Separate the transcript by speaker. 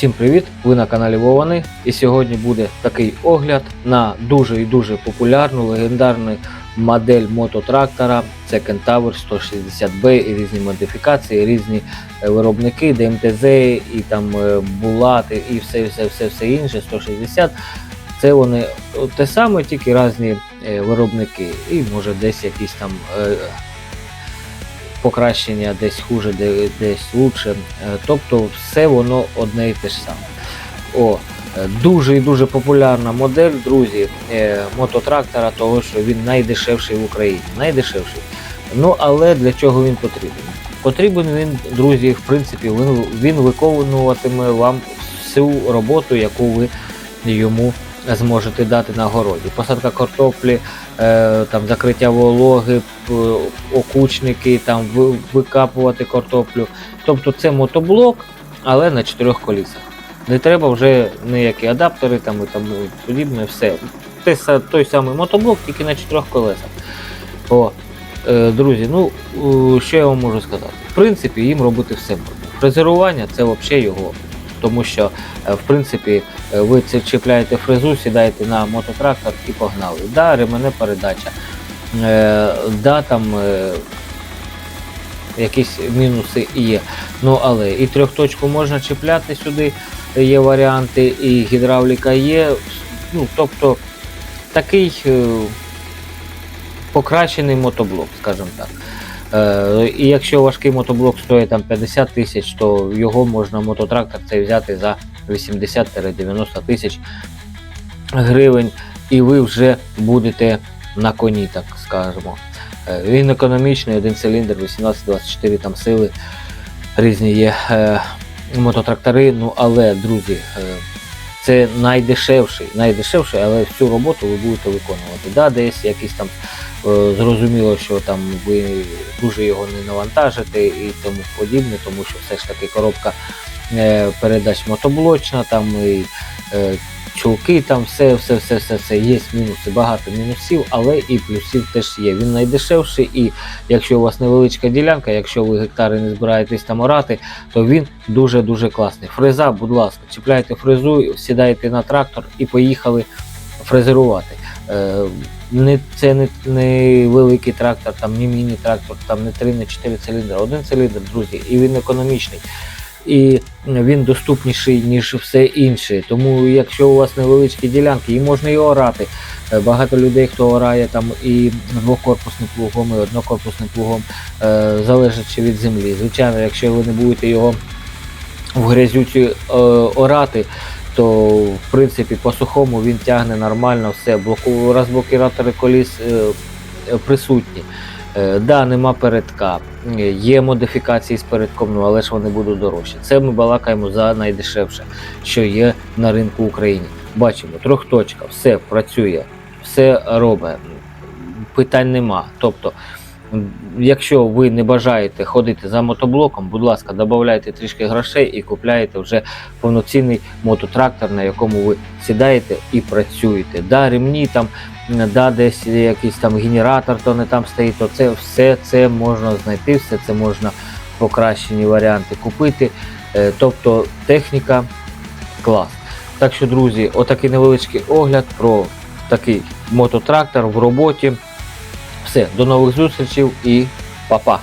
Speaker 1: Всім привіт! Ви на каналі Вовани. І сьогодні буде такий огляд на дуже і дуже популярну легендарну модель мототрактора. Це Kentaur 160B і різні модифікації, різні е, виробники, ДМТЗ і там е, Булати і все, все, все, все інше. 160. Це вони те саме, тільки різні е, виробники. І може десь якісь там. Покращення десь хуже, десь лучше. Е, Тобто все воно одне і те ж саме. О, е, дуже і дуже популярна модель, друзі, е, мототрактора, того що він найдешевший в Україні. Найдешевший. Ну але для чого він потрібен? Потрібен він, друзі, в принципі, він, він виконуватиме вам всю роботу, яку ви йому зможете дати на городі. Посадка картоплі, е, там закриття вологи, окучники, там ви- викапувати картоплю. Тобто це мотоблок, але на чотирьох колісах. Не треба вже ніякі адаптери там і тому подібне, все. Те, той самий мотоблок, тільки на чотирьох колесах. О, е, друзі, ну е, що я вам можу сказати? В принципі, їм робити все можна. Фрезерування це взагалі його. Тому що, е, в принципі, е, ви це чіпляєте фрезу, сідаєте на мототрактор і погнали. Да, ремене передача. Е, да, там якісь мінуси є. Ну, але і трьохточку можна чіпляти сюди, є варіанти, і гідравліка є. Ну, тобто такий покращений мотоблок, скажімо так. Е, і якщо важкий мотоблок стоїть там 50 тисяч, то його можна мототрактор цей взяти за 80-90 тисяч гривень, і ви вже будете на коні, так скажемо. Е, Він економічний, один циліндр, 18-24 там сили різні є е, мототрактори. Ну але, друзі, це найдешевший, найдешевший, але всю роботу ви будете виконувати. Да, десь якісь там е, зрозуміло, що там ви дуже його не навантажите і тому подібне, тому що все ж таки коробка е, передач мотоблочна, там і е, чулки, там все, все, все, все, все. Є мінуси, багато мінусів, але і плюсів теж є. Він найдешевший, і якщо у вас невеличка ділянка, якщо ви гектари не збираєтесь там орати, то він дуже-дуже класний. Фреза, будь ласка, чіпляйте фрезу, сідаєте на трактор і поїхали фрезерувати. Е, не, це не, не великий трактор, там, не міні-трактор, там не 3, не 4 циліндри, один циліндр, друзі, і він економічний. І він доступніший, ніж все інше. Тому якщо у вас невеличкі ділянки, і можна і орати. Е, Багато людей, хто орає там і двокорпусним плугом, і однокорпусним плугом, е, залежачи від землі. Звичайно, якщо ви не будете його в грязюці е, орати, то в принципі по сухому він тягне нормально все. Розблокіратори коліс присутні. Е, да, нема передка. Е, Є модифікації з передком, ну, але ж вони будуть дорожчі. Це ми балакаємо за найдешевше, що є на ринку України. Бачимо, трьохточка, все працює, все робить. Питань нема. Тобто, якщо ви не бажаєте ходити за мотоблоком, будь ласка, додавайте трішки грошей і купляєте вже повноцінний мототрактор, на якому ви сідаєте і працюєте. Да, ремні там, да, десь якийсь там генератор, то не там стоїть, то це все це можна знайти, все це можна покращені варіанти купити. Е, Тобто техніка клас. Так що, друзі, отакий невеличкий огляд про такий мототрактор в роботі. Все, до нових зустрічей і па-па!